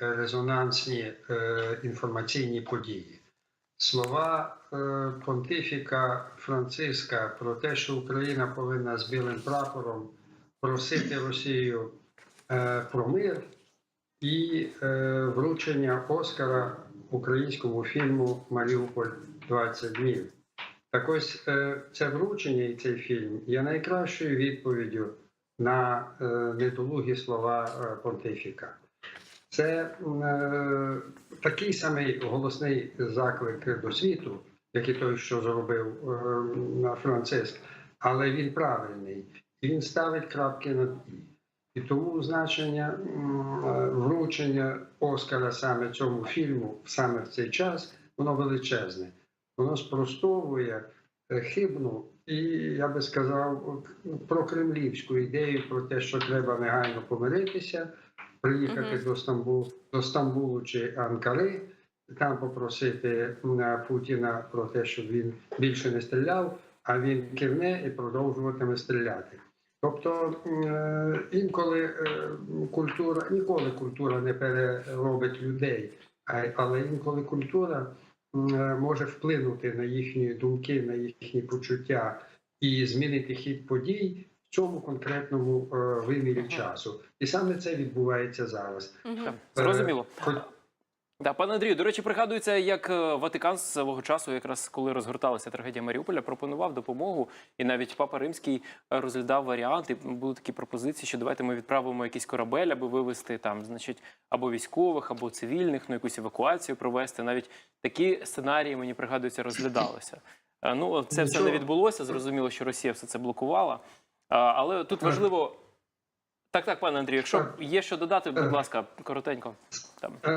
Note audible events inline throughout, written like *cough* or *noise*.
резонансні е, інформаційні події. Слова е, понтифіка Франциска про те, що Україна повинна з білим прапором просити Росію е, про мир і вручення Оскара українському фільму Маріуполь 20 днів. Так ось це вручення і цей фільм є найкращою відповіддю на недолугі слова понтифіка. Це е, такий самий голосний заклик до світу, як і той, що зробив е, Франциск, але він правильний він ставить крапки над «і». І тому значення е, вручення Оскара саме цьому фільму саме в цей час, воно величезне. Воно спростовує е, хибну і, я би сказав, прокремлівську ідею про те, що треба негайно помиритися, приїхати Мгм. до Стамбулу, до Стамбулу чи Анкари, там попросити м, Путіна про те, щоб він більше не стріляв, а він кивне і продовжуватиме стріляти. Тобто е, інколи е, культура, ніколи культура не переробить людей, але інколи культура е, може вплинути на їхні думки, на їхні почуття і змінити хід подій цьому конкретному е, вимірі Мгм. часу. І саме це відбувається зараз. Так, Зрозуміло. Хоч- Да, пане Андрію, до речі, пригадується, як е, Ватикан свого часу, якраз коли розгорталася трагедія Маріуполя, пропонував допомогу, і навіть Папа Римський е, розглядав варіанти. Були такі пропозиції, що давайте ми відправимо якийсь корабель, аби вивезти там, значить, або військових, або цивільних, ну якусь евакуацію провести. Навіть такі сценарії мені пригадується, розглядалися. Ну це все не відбулося. Зрозуміло, що Росія все це блокувала. Але тут важливо. Так, так, пане Андрію, якщо є що додати, будь Е. ласка, коротенько. Там. Е,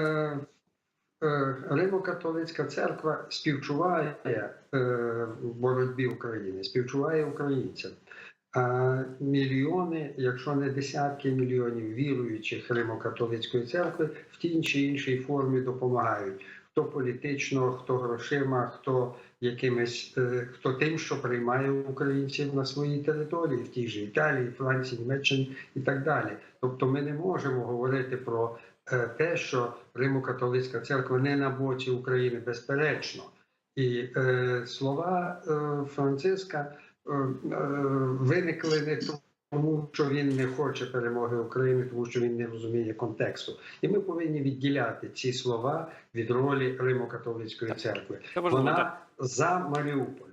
е, Римо-католицька церква співчуває е, боротьбі України, співчуває українцям. А мільйони, якщо не десятки мільйонів віруючих Римо-католицької церкви в тій чи іншій формі допомагають. Хто політично, хто грошима, хто якимись, е, хто тим, що приймає українців на своїй території, в тій же Італії, Франції, Німеччині і так далі. Тобто, ми не можемо говорити про е, те, що Римо-католицька церква не на боці України, безперечно. І е, слова е, Франциска е, е, виникли не тому, що він не хоче перемоги України, тому що він не розуміє контексту. І ми повинні відділяти ці слова від ролі Римо-католицької церкви. Вона за Маріуполь.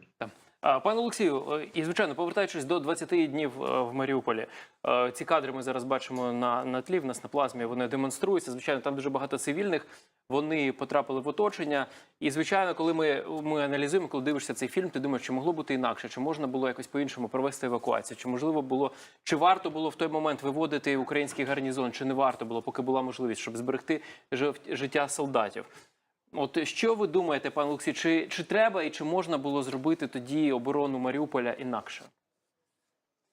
Пане Олексію, е, і звичайно, повертаючись до 20 днів е, в Маріуполі, е, ці кадри ми зараз бачимо на, на тлі, в нас на плазмі. Вони демонструються. Звичайно, там дуже багато цивільних. Вони потрапили в оточення. І звичайно, коли ми, ми аналізуємо, коли дивишся цей фільм, ти думаєш, чи могло бути інакше, чи можна було якось по-іншому провести евакуацію, чи можливо було, чи варто було в той момент виводити український гарнізон, чи не варто було, поки була можливість, щоб зберегти життя солдатів. От що ви думаєте, пане Олексій, чи, чи треба і чи можна було зробити тоді оборону Маріуполя інакше?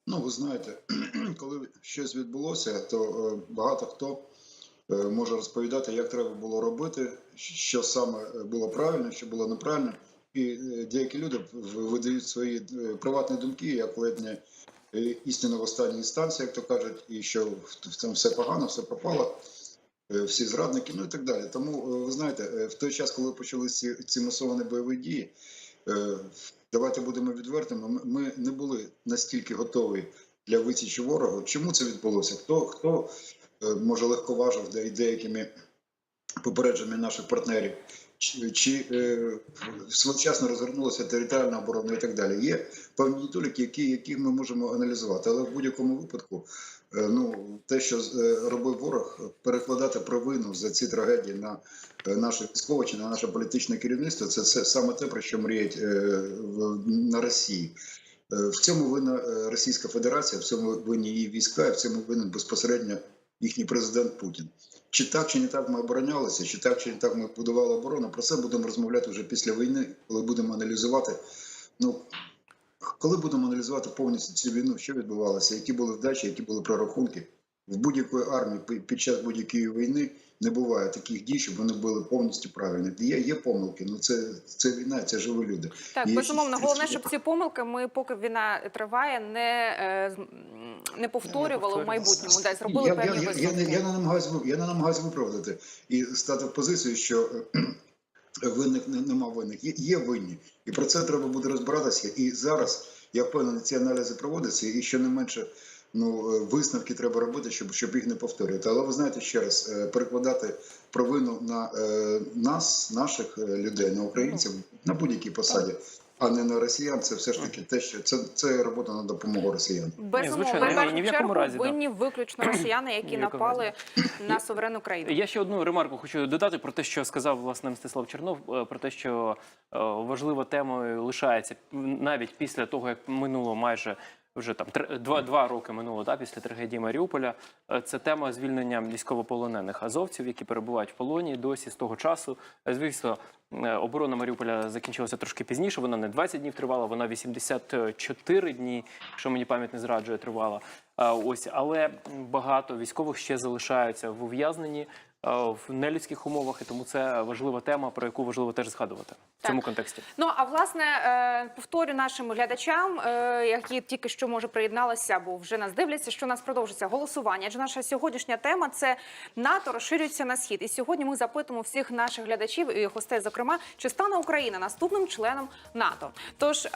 Ну, ви знаєте, *clears throat* коли щось відбулося, то е, багато хто е, може розповідати, як треба було робити, що саме е, було правильно, що було неправильно. І деякі люди видають свої приватні думки, як ледь істину в останній інстанції, як то кажуть, і що в цьому все погано, все пропало, всі зрадники, ну і так далі. Тому е, ви знаєте, е, в той час, коли почалися ці, масовані бойові дії, е, давайте будемо відвертими. Ми- не були настільки готові для висічі ворогу. Чому це відбулося? Хто хто е, може легковажив де- деякими попередженнями наших партнерів? Чи, чи е, своєчасно розгорнулася територіальна оборона і так далі? Є певні недоліки, які, які ми можемо аналізувати, але в будь-якому випадку, е, ну те, що е, робив ворог, перекладати провину за ці трагедії на е, наше військове чи на наше політичне керівництво, це, це саме те, про що мріють е, на Росії. Е, В цьому винна е, Російська Федерація, в цьому винні її війська, і в цьому винен безпосередньо їхній президент Путін. Чи так, чи не так ми оборонялися, чи так, чи не так ми будували оборону. Про це будемо розмовляти вже після війни, коли будемо аналізувати. Ну коли будемо аналізувати повністю цю війну, що відбувалося, які були вдачі, які були прорахунки, В будь-якої армії під час будь-якої війни не буває таких дій, щоб вони були повністю правильні. Є, є помилки, ну це, це війна, це живі люди. Так, Є безумовно, головне, щоб ці помилки ми, поки війна триває, не, е, не повторювали в майбутньому. Да, зробили я, певні я, я, я, не- я, не намагаюсь, ви- я не намагаюсь виправдати і стати в позицію, що винних не- нема винних. Є, винні. І про це треба буде розбиратися. І зараз, я впевнений, ці аналізи проводяться, і ще не менше ну, е, висновки треба робити, щоб, щоб їх не повторювати. Але ви знаєте, ще раз, е, перекладати провину на е, нас, наших людей, на українців, на будь-якій посаді. А не на росіян, це все ж таки те, що це, це робота на допомогу росіян. Безумовно, ні, ні в якому разі разі, да. винні виключно росіяни, які напали на суверенну країну. Я ще одну ремарку хочу додати про те, що сказав власне Мстислав Чернов, е, про те, що е, важлива темою лишається навіть після того, як минуло майже вже там три- два, два роки минуло да, після трагедії Маріуполя. Е, Це тема звільнення військовополонених азовців, які перебувають в полоні досі з того часу. Е, Звісно, е, оборона Маріуполя закінчилася трошки пізніше. Вона не 20 днів тривала, вона 84 дні, якщо мені пам'ять не зраджує, тривала. Ось, але багато військових ще залишаються в ув'язненні в нелюдських умовах, і тому це важлива тема, про яку важливо теж згадувати в цьому контексті. Ну а власне е, повторю нашим глядачам, е, які тільки що може приєдналися, бо вже нас дивляться, що у нас продовжиться голосування. Адже наша сьогоднішня тема це НАТО розширюється на схід. І сьогодні ми запитуємо всіх наших глядачів і гостей, зокрема, чи стане Україна наступним членом НАТО. Тож, е,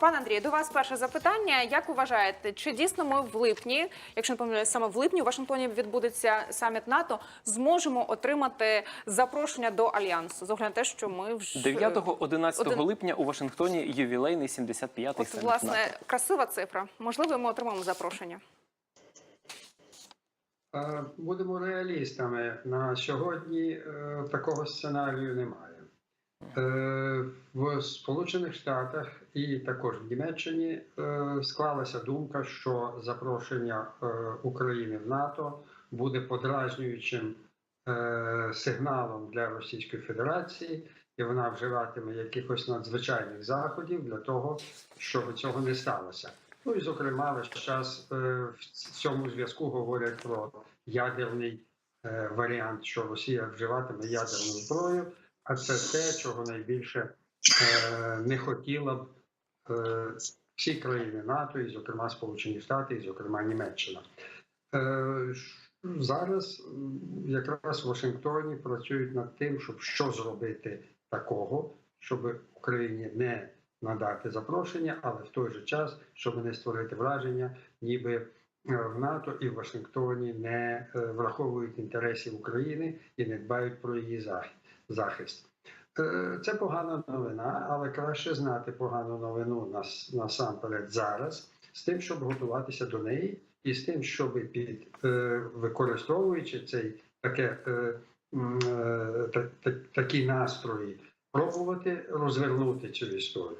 пане Андрію, до вас перше запитання. Як ви вважаєте, чи дійсно ми в липні, якщо не помиляюсь, саме в липні у Вашингтоні відбудеться саміт НАТО, зможемо отримати запрошення до альянсу? З огляду на те, що ми вже 9-11 Один- липня у Вашингтоні ювілейний 75-й От, саміт власне, НАТО. красива цифра. Можливо, ми отримаємо запрошення. Е, Будемо реалістами. На сьогодні е, такого сценарію немає. Е, В Сполучених Штатах і також в Німеччині склалася думка, що запрошення України в НАТО буде подразнюючим сигналом для Російської Федерації, і вона вживатиме якихось надзвичайних заходів для того, щоб цього не сталося. Ну і зокрема, весь час е, в цьому зв'язку говорять про ядерний е, варіант, що Росія вживатиме ядерну зброю, а це те, чого найбільше е, не хотіла б е, всі країни НАТО, і зокрема Сполучені Штати, і зокрема Німеччина. Зараз якраз в Вашингтоні працюють над тим, щоб що зробити такого, щоб Україні не надати запрошення, але в той же час, щоб не створити враження, ніби е, в НАТО і в Вашингтоні не е, враховують інтересів України і не дбають про її захист. Е, Це погана новина, але краще знати погану новину нас насамперед зараз, з тим, щоб готуватися до неї, і з тим, щоб під е, використовуючи цей таке е, е, та- та- такі настрої, пробувати розвернути цю історію.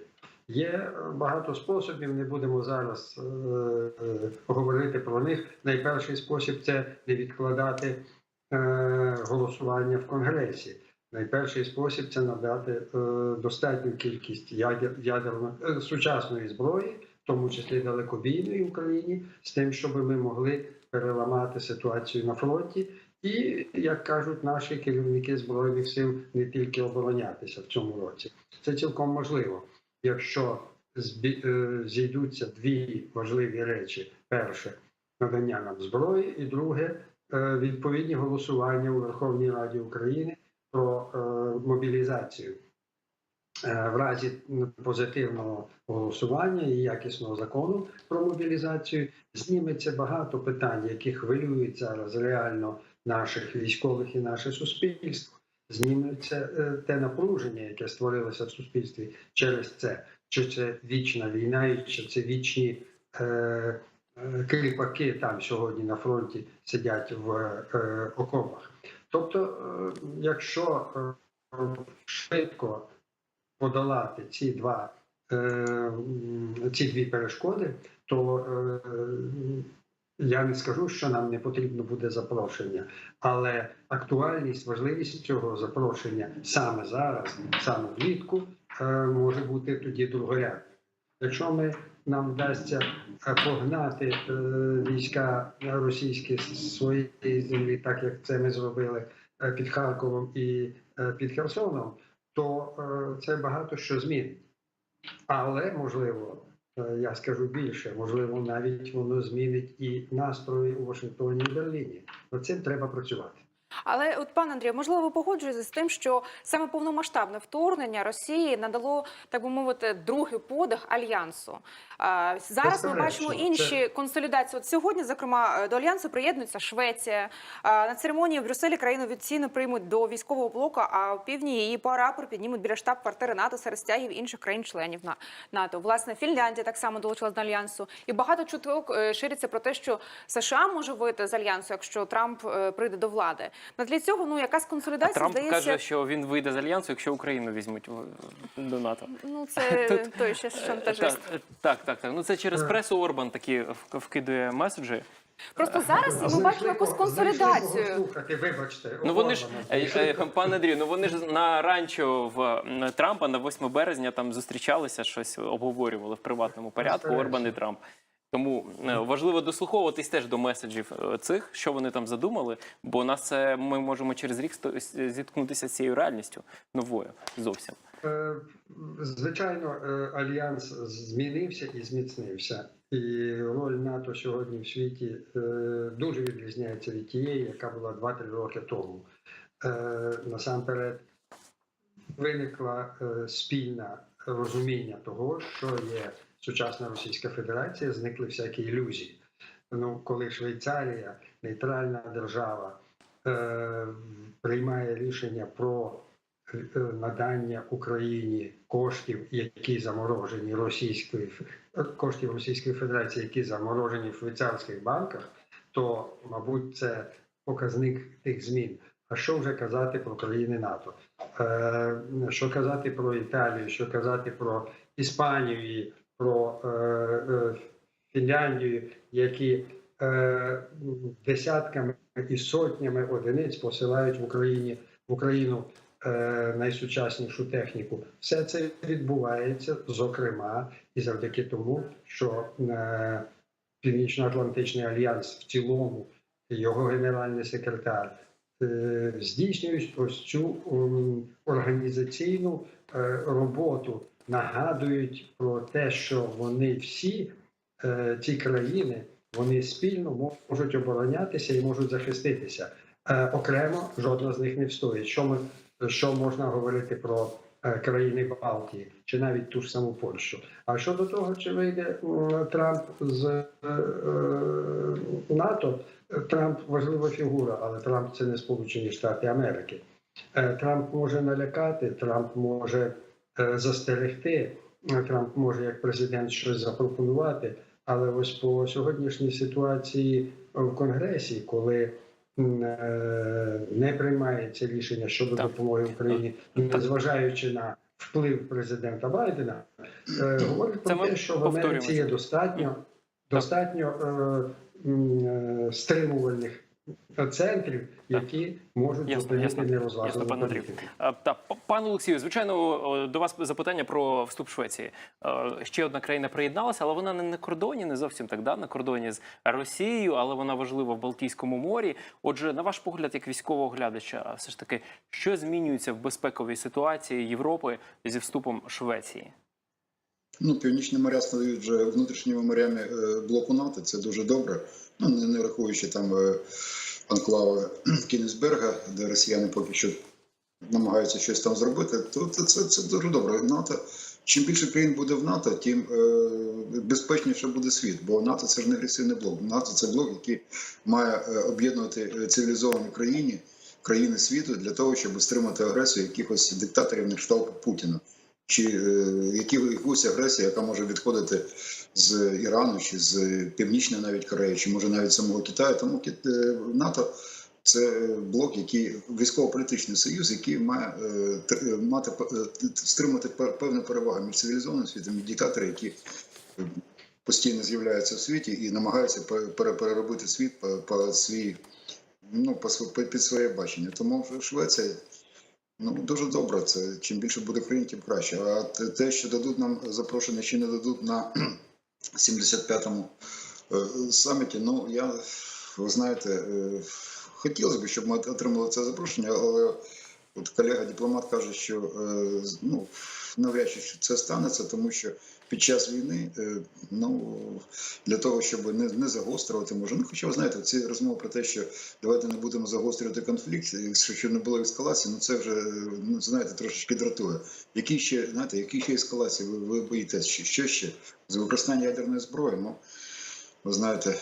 Є багато способів, не будемо зараз е, е, говорити про них. Найперший спосіб це не відкладати е, голосування в Конгресі. Найперший спосіб це надати е, достатню кількість ядер, ядерно, е, сучасної зброї, тому числі далекобійної Україні, з тим, щоб ми могли переламати ситуацію на фронті. І, як кажуть наші керівники збройних сил, не тільки оборонятися в цьому році. Це цілком можливо якщо е, зійдуться дві важливі речі: перше надання нам зброї, і друге е, відповідні голосування у Верховній Раді України про е, мобілізацію. Е, В разі позитивного голосування і якісного закону про мобілізацію зніметься багато питань, які хвилюють зараз реально наших військових і наше суспільство. Зніметься е, те напруження, яке створилося в суспільстві через це, чи це вічна війна, і чи це вічні е, е, кріпаки там сьогодні на фронті сидять в е, окопах. Тобто, е, якщо швидко подолати ці два е, ці дві перешкоди, то е, я не скажу, що нам не потрібно буде запрошення, але актуальність, важливість цього запрошення саме зараз, саме влітку, е, може бути тоді другорядною. Якщо ми нам вдасться погнати війська російські з своєї землі, так як це ми зробили під Харковом і під Херсоном, то е, це багато що змінить. Але можливо, е, я скажу більше, можливо, навіть воно змінить і настрої у Вашингтоні і Берліні. Над цим треба працювати. Але от пан Андрій, можливо, ви погоджуєтеся з тим, що саме повномасштабне вторгнення Росії надало, так би мовити, другий подих альянсу. Зараз ми бачимо Безперечно, інші консолідації. От сьогодні, зокрема, е, до альянсу приєднується Швеція. На церемонії в Брюсселі країну офіційно приймуть до військового блоку. А в півдні її прапор піднімуть біля штаб-квартири НАТО серед стягів інших країн-членів на НАТО. Власне, Фінляндія так само долучилась до альянсу, і багато чуток е, шириться про те, що США може вийти з альянсу, якщо Трамп е, прийде до влади. На тлі цього ну якась А консолідація Трамп здається. каже, що він вийде з альянсу, якщо Україну візьмуть до НАТО. Ну це *laughs* Тут- той ще шантажист. Так, так, так, так. Ну це через пресу Орбан такі вкидує меседжі. Просто зараз ми бачимо якусь кого консолідацію. Слухати, вибачте. Ну вони ж е, е, пане Андрію, ну вони ж на ранчо в Трампа на 8 березня там зустрічалися, щось обговорювали в приватному порядку. Орбан і Трамп. Тому е, важливо дослуховуватись теж до меседжів е, цих, що вони там задумали, бо нас це ми можемо через рік зіткнутися з цією реальністю новою зовсім. Е, Звичайно, альянс змінився і зміцнився. І роль НАТО сьогодні в світі дуже відрізняється від тієї, яка була 2-3 роки тому. Насамперед виникла спільне розуміння того, що є сучасна Російська Федерація, зникли всякі ілюзії. Ну, коли Швейцарія, нейтральна держава, е, приймає рішення про е, надання Україні коштів, які заморожені російською е, коштів Російської Федерації, які заморожені в швейцарських банках, то мабуть це показник тих змін. А що вже казати про країни НАТО? Е, що казати про Італію, що казати про Іспанію, і про е, е, Фінляндію, які е, десятками і сотнями одиниць посилають в Україні в Україну найсучаснішу техніку. Все це відбувається, зокрема, і завдяки тому, що Північно-Атлантичний альянс в цілому, його генеральний секретар здійснюють ось цю організаційну роботу, нагадують про те, що вони всі е, ці країни вони спільно можуть оборонятися і можуть захиститися. Е, окремо жодна з них не встоїть. Що ми що можна говорити про е, країни Балтії чи навіть ту ж саму Польщу? А щодо того, чи вийде Трамп з НАТО, Трамп важлива фігура, але Трамп це не Сполучені Штати Америки. Трамп може налякати, Трамп може застерегти, е, Трамп може як президент щось запропонувати. Але ось по сьогоднішній ситуації в Конгресі, коли е, не приймається рішення щодо Так. допомоги Україні, незважаючи на вплив президента Байдена, е, говорить про те, що в Америці є достатньо, достатньо е, е, стримувальних центрів, які можуть Ясно, ясно. Ясно, нерозважену пане Андрію. Та п- Олексію, звичайно, до вас запитання про вступ Швеції. Е, Ще одна країна приєдналася, але вона не на кордоні, не зовсім так да, на кордоні з Росією, але вона важлива в Балтійському морі. Отже, на ваш погляд, як військового глядача, все ж таки, що змінюється в безпековій ситуації Європи зі вступом Швеції? Ну, північні моря стають вже внутрішніми морями е, блоку НАТО. Це дуже добре. Ну, не, рахуючи там е, анклави *clears throat* Кінісберга, де росіяни поки що намагаються щось там зробити, то це, це, дуже добре. НАТО. Чим більше країн буде в НАТО, тим е, безпечніше буде світ. Бо НАТО це ж не агресивний блок. НАТО це блок, який має об'єднувати цивілізовані країни, країни світу для того, щоб стримати агресію якихось диктаторів на кшталт Путіна. Чи е, які- якусь агресію, яка може відходити з Ірану, чи з Північної навіть Кореї, чи може навіть самого Китаю. Тому е, НАТО це блок, який військово-політичний союз, який має е, мати стримати певну перевагу між цивілізованим світом і диктатори, які постійно з'являються в світі і намагаються переробити світ по, по свій, ну, під своє бачення. Тому Швеція Ну, дуже добре. Це чим більше буде країн, тим краще. А те- що дадуть нам запрошення, чи не дадуть на *clears throat* 75-му е, саміті. Ну, я, ви знаєте, е, хотілося б, щоб ми отримали це запрошення, але от колега дипломат каже, що е, ну, навряд чи це станеться, тому що під час війни, е, ну, для того, щоб не, не загострювати, може. Ну, хоча ви знаєте, ці розмови про те, що давайте не будемо загострювати конфлікт, якщо що не було ескалації, ну це вже ну, знаєте, трошечки дратує. Які ще, знаєте, які ще ескалації ви, ви боїтесь? Що ще? З використання ядерної зброї? Ну, ви знаєте.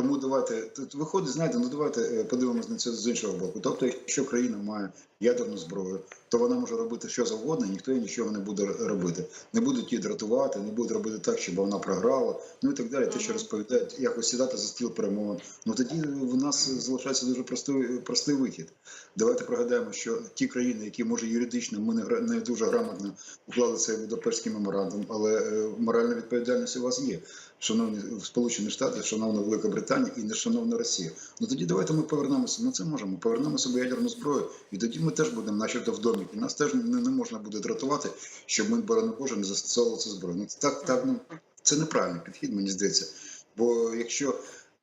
Тому давайте тут виходить, знаєте, ну давайте е, подивимось на це з іншого боку. Тобто, якщо країна має ядерну зброю, то вона може робити що завгодно, і ніхто їй нічого не буде робити. Не будуть її дратувати, не будуть робити так, щоб вона програла, ну і так далі. Те, що розповідають, якось сідати за стіл перемовин. Ну тоді в нас залишається дуже простий, простий вихід. Давайте пригадаємо, що ті країни, які може юридично ми не, не дуже грамотно уклали цей Будапештський меморандум, але е, моральна відповідальність у вас є. Шановні Сполучені Штати, шановна Велика Британія і нешановна Росія. Ну тоді давайте ми повернемося. Ми це можемо. Повернемо собі ядерну зброю, і тоді ми теж будемо, начебто, в домі. І нас теж не, не можна буде дратувати, щоб ми, борони Боже, не застосовували цю зброю. Ну так, так ну це неправильний підхід, мені здається. Бо якщо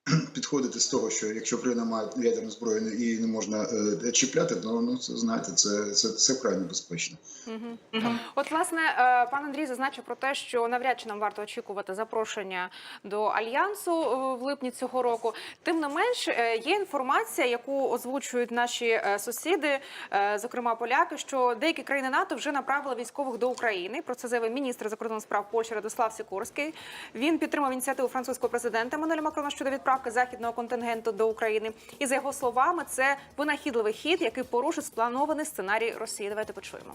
*clears throat* підходити з того, що якщо країна має ядерну зброю і не можна е, чіпляти, то ну це знаєте, це, це, це вкрай небезпечно. Мгм, мгм. От, власне, е, пан Андрій зазначив про те, що навряд чи нам варто очікувати запрошення до альянсу е, в липні цього року. Тим не менш, е, є інформація, яку озвучують наші сусіди, зокрема поляки, що деякі країни НАТО вже направили військових до України. Про це заявив міністр закордонних справ Польщі Радослав Сікорський. Він підтримав ініціативу французького президента Мануеля Макрона щодо відправки західного контингенту до України. І за його словами, це винахідливий хід, який порушить спланований сценарій Росії. Давайте почуємо.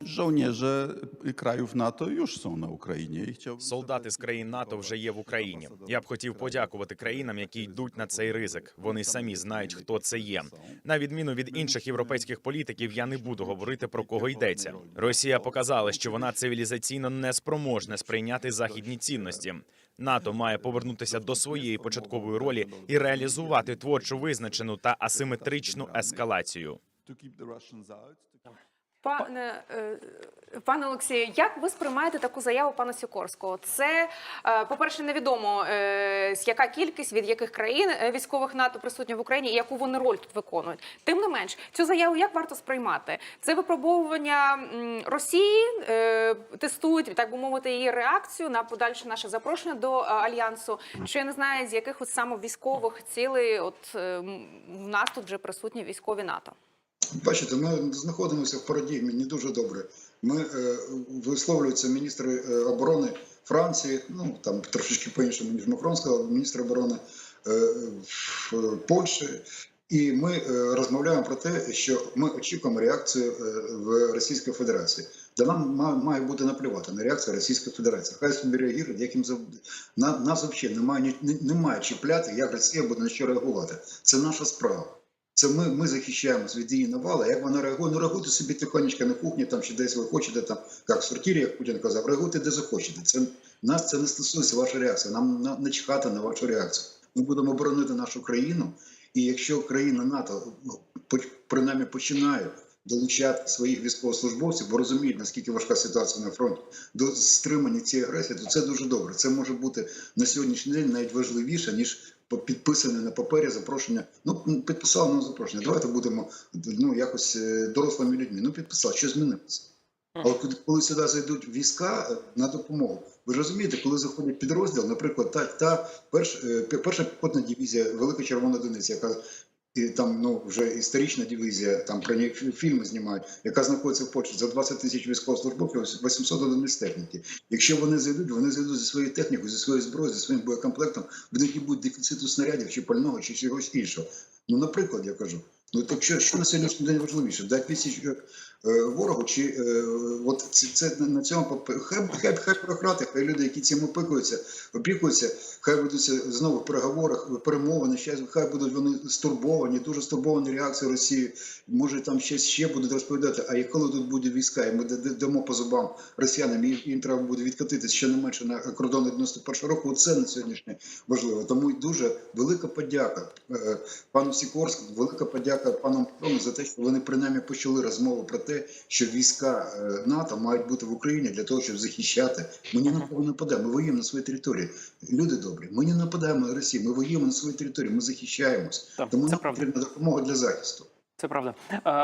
Żołnierze krajów NATO już są na Ukrainie i chciałbym... Солдати з країн НАТО вже є в Україні. Я б хотів подякувати країнам, які йдуть на цей ризик. Вони самі знають, хто це є. На відміну від інших європейських політиків, я не буду говорити про кого йдеться. Росія показала, що вона цивілізаційно не спроможна сприйняти західні цінності. НАТО має повернутися до своєї початкової ролі і реалізувати творчо визначену та асиметричну ескалацію. Пане, е, пане Олексію, як ви сприймаєте таку заяву пана Сікорського? Це, е, по-перше, невідомо, е, яка кількість від яких країн військових НАТО присутні в Україні і яку вони роль тут виконують. Тим не менш, цю заяву як варто сприймати? Це випробовування Росії, тестують, так би мовити, її реакцію на подальше наше запрошення до альянсу. Чи я не знаю, з яких от саме військових цілей от в нас тут вже присутні військові НАТО? Бачите, ми знаходимося в парадігмі не дуже добре. Ми е, висловлюються міністри е, оборони Франції, ну там трошечки по-іншому, ніж Макрон сказав, міністр оборони е, в- Польщі. І ми е, розмовляємо про те, що ми очікуємо реакцію е, в Російській Федерації. Та нам ма- має бути наплювати на реакцію Російської Федерації. Хай собі реагують, як їм завжди. На, нас взагалі немає, немає чіпляти, як Росія буде на що реагувати. Це наша справа. Це ми, ми захищаємось від її навали. Як вона реагує, ну реагуйте собі тихонечко на кухні, там чи десь ви хочете, там як в сортирі, як Путін казав, реагуйте де захочете. Це нас це не стосується ваша реакція. Нам на, не чекати на вашу реакцію. Ми будемо боронити нашу країну. І якщо країна НАТО ну, принаймні починає долучати своїх військовослужбовців, бо розуміють, наскільки важка ситуація на фронті, до стримання цієї агресії, то це дуже добре. Це може бути на сьогоднішній день навіть важливіше, ніж підписане на папері запрошення. Ну підписав нам запрошення. Давайте будемо ну якось е, дорослими людьми. Ну підписав, що змінилося. Але коли- сюди зайдуть війська е, на допомогу, ви ж розумієте, коли заходить підрозділ, наприклад, та, та перш, е, перша піхотна дивізія, Велика Червона Донецька, яка і там ну вже історична дивізія, там про неї фільми знімають, яка знаходиться в Польщі за 20 тисяч військовослужбовців, 800 одиниць техніки. Якщо вони зайдуть, вони зайдуть зі своєю технікою, зі своєю зброєю, зі своїм боєкомплектом, в них не дефіциту снарядів чи пального, чи чогось іншого. Ну, наприклад, я кажу. Ну так що, що на сьогоднішній день важливіше? Дати відсіч е, ворогу, чи е, от це, це на- цьому хай, хай, хай бюрократи, хай люди, які цим опікуються, опікуються, хай ведуться знову в переговорах, перемовини, ще хай будуть вони стурбовані, дуже стурбовані реакцією Росії. Може там щось ще будуть розповідати. А коли тут буде війська, і ми дамо по зубам росіянам, і їм треба буде відкатитись ще не менше на кордони 91 року. Це на сьогоднішнє важливо. Тому дуже велика подяка е, пану Сікорському, велика подяка подяка пану Макрону за те, що вони принаймні почали розмову про те, що війська е, НАТО мають бути в Україні для того, щоб захищати. Ми ні на кого не нападаємо. Ми воюємо на своїй території. Люди добрі. Ми не нападаємо на Росію. Ми воюємо на своїй території. Ми захищаємось. Тому нам потрібна допомога для захисту. Це правда.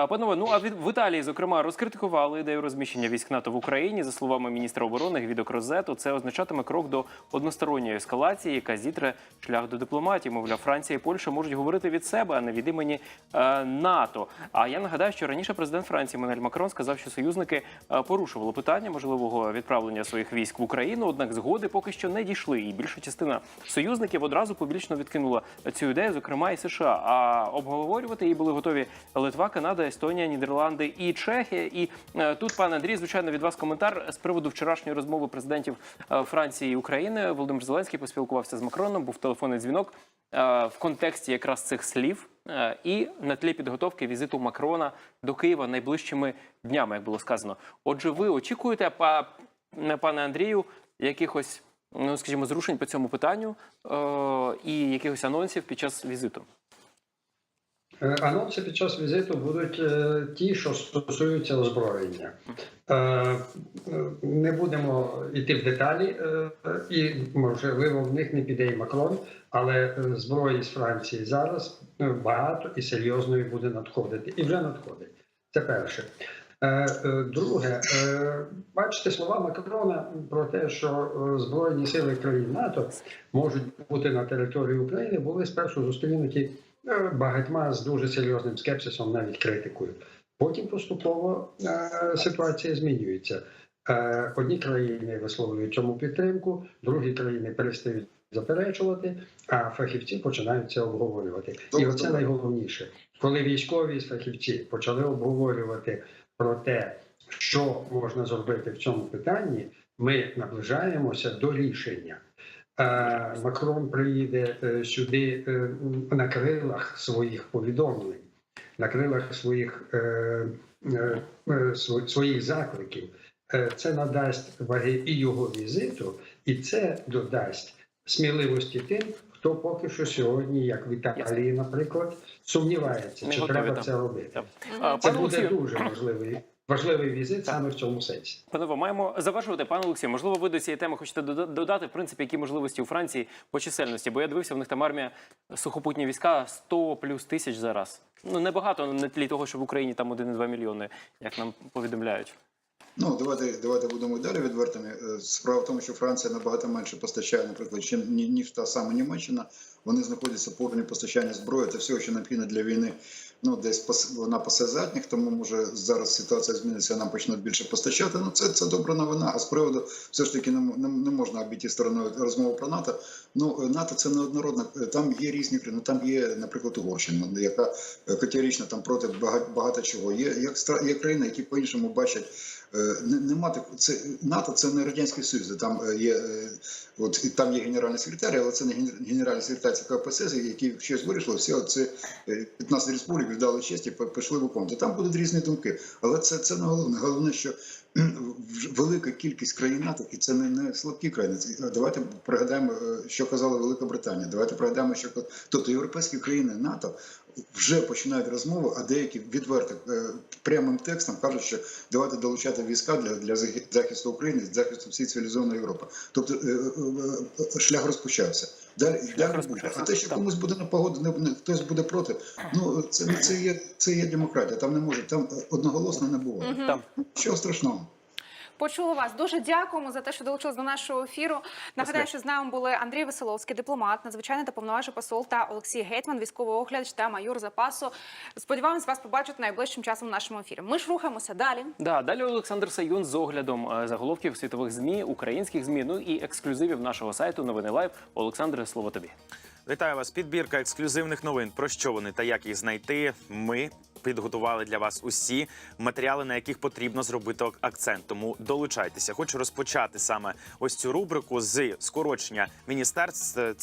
Панове, ну а від в Італії, зокрема, розкритикували ідею розміщення військ НАТО в Україні. За словами міністра оборони Гвідо Крозетто, це означатиме крок до односторонньої ескалації, яка зітре шлях до дипломатії. Мовляв, Франція і Польща можуть говорити від себе, а не від імені е, НАТО. А я нагадаю, що раніше президент Франції Мануель Макрон сказав, що союзники е, порушували питання можливого відправлення своїх військ в Україну. Однак згоди поки що не дійшли, і більша частина союзників одразу публічно відкинула цю ідею, зокрема і США. А обговорювати її були готові Литва, Канада, Естонія, Нідерланди і Чехія. І е, тут, пане Андрій, звичайно, від вас коментар з приводу вчорашньої розмови президентів е, Франції і України. Володимир Зеленський поспілкувався з Макроном. Був телефонний дзвінок е, в контексті якраз цих слів. І на тлі підготовки візиту Макрона до Києва найближчими днями, як було сказано. Отже, ви очікуєте, па- пане Андрію, якихось, ну скажімо, зрушень по цьому питанню і якихось анонсів під час візиту? Е, Анонси під час візиту будуть е, ті, що стосуються озброєння. Е, Не будемо йти в деталі, і можливо в них не піде і Макрон, але зброї з Франції зараз багато і серйозної буде надходити, і вже надходить. Це перше. Друге, бачите слова Макрона про те, що збройні сили країн НАТО можуть бути на території України, були спершу зустрінуті багатьма з дуже серйозним скепсисом, навіть критикою. Потім поступово е, ситуація змінюється. Е, Одні країни висловлюють цьому підтримку, другі країни перестають заперечувати, а фахівці починають це обговорювати. І оце добре. найголовніше, коли військові фахівці почали обговорювати про те, що можна зробити в цьому питанні, ми наближаємося до рішення. Е, Макрон приїде е, сюди е, на крилах своїх повідомлень, на крилах своїх, сво- своїх закликів. Це надасть ваги і його візиту, і це додасть сміливості тим, хто поки що сьогодні, як в Італії, наприклад, сумнівається, чи треба це робити. Це буде дуже важливий, важливий візит саме в цьому сенсі. Панове, маємо завершувати. Пане Олексію, можливо, ви до цієї теми хочете дода- додати, в принципі, які можливості у Франції по чисельності? Бо я дивився, в них там армія сухопутні війська 100 плюс тисяч зараз. Ну, небагато на тлі того, що в Україні там 1,2 мільйони, як нам повідомляють. Ну давайте давайте будемо і далі відвертими. Е, Справа в тому, що Франція набагато менше постачає, наприклад, чим ні- ніж та сама Німеччина. Вони знаходяться по уровні постачання зброї та всього, що необхідно для війни. Ну десь вона пасе задніх, тому може зараз ситуація зміниться, нам почнуть більше постачати. Ну це, це добра новина. А з приводу все ж таки не, не, не можна обійти стороною розмову про НАТО. Ну е, НАТО це неоднородно. Е, Там є різні країни. Ну там є, наприклад, Угорщина, яка категорично там проти багато, багато чого. Є як є країни, які по-іншому бачать. Е, Нема так, це НАТО, це не радянський союз. Там є от там є генеральний секретар, але це не ген- генеральний секретар КПСС, які щось вирішили. Всі це 15 республік віддали честь і пішли виконувати. Там будуть різні думки, але це, це не головне. Головне, що велика кількість країн НАТО, і це не, не слабкі країни. Давайте пригадаємо, е, що казала Велика Британія. Давайте пригадаємо, що тобто європейські країни НАТО вже починають розмову, а деякі відверто е, прямим текстом кажуть, що давайте долучати війська для, для захисту України, захисту всієї цивілізованої Європи. Тобто е, е, шлях розпочався. Далі, далі буде. А те, що комусь буде на погоду, не, не хтось буде проти. Ну це це є це є демократія. Там не може, там одноголосно не буває. Мгм. Там Чого страшного? Почули вас. Дуже дякуємо за те, що долучились до нашого ефіру. Нагадаю, що з нами були Андрій Веселовський, дипломат, надзвичайний та повноважний посол та Олексій Гетьман, військовий оглядач та майор запасу. Сподіваємось вас побачити найближчим часом в нашому ефірі. Ми ж рухаємося далі. Да, далі Олександр Саюн з оглядом е, заголовків світових змі, українських змі, ну і ексклюзивів нашого сайту Новини Лайв. Олександре, слово тобі. Вітаю вас. Підбірка ексклюзивних новин. Про що вони та як їх знайти? Ми підготували для вас усі матеріали, на яких потрібно зробити акцент. Тому долучайтеся. Хочу розпочати саме ось цю рубрику з скорочення міністерств.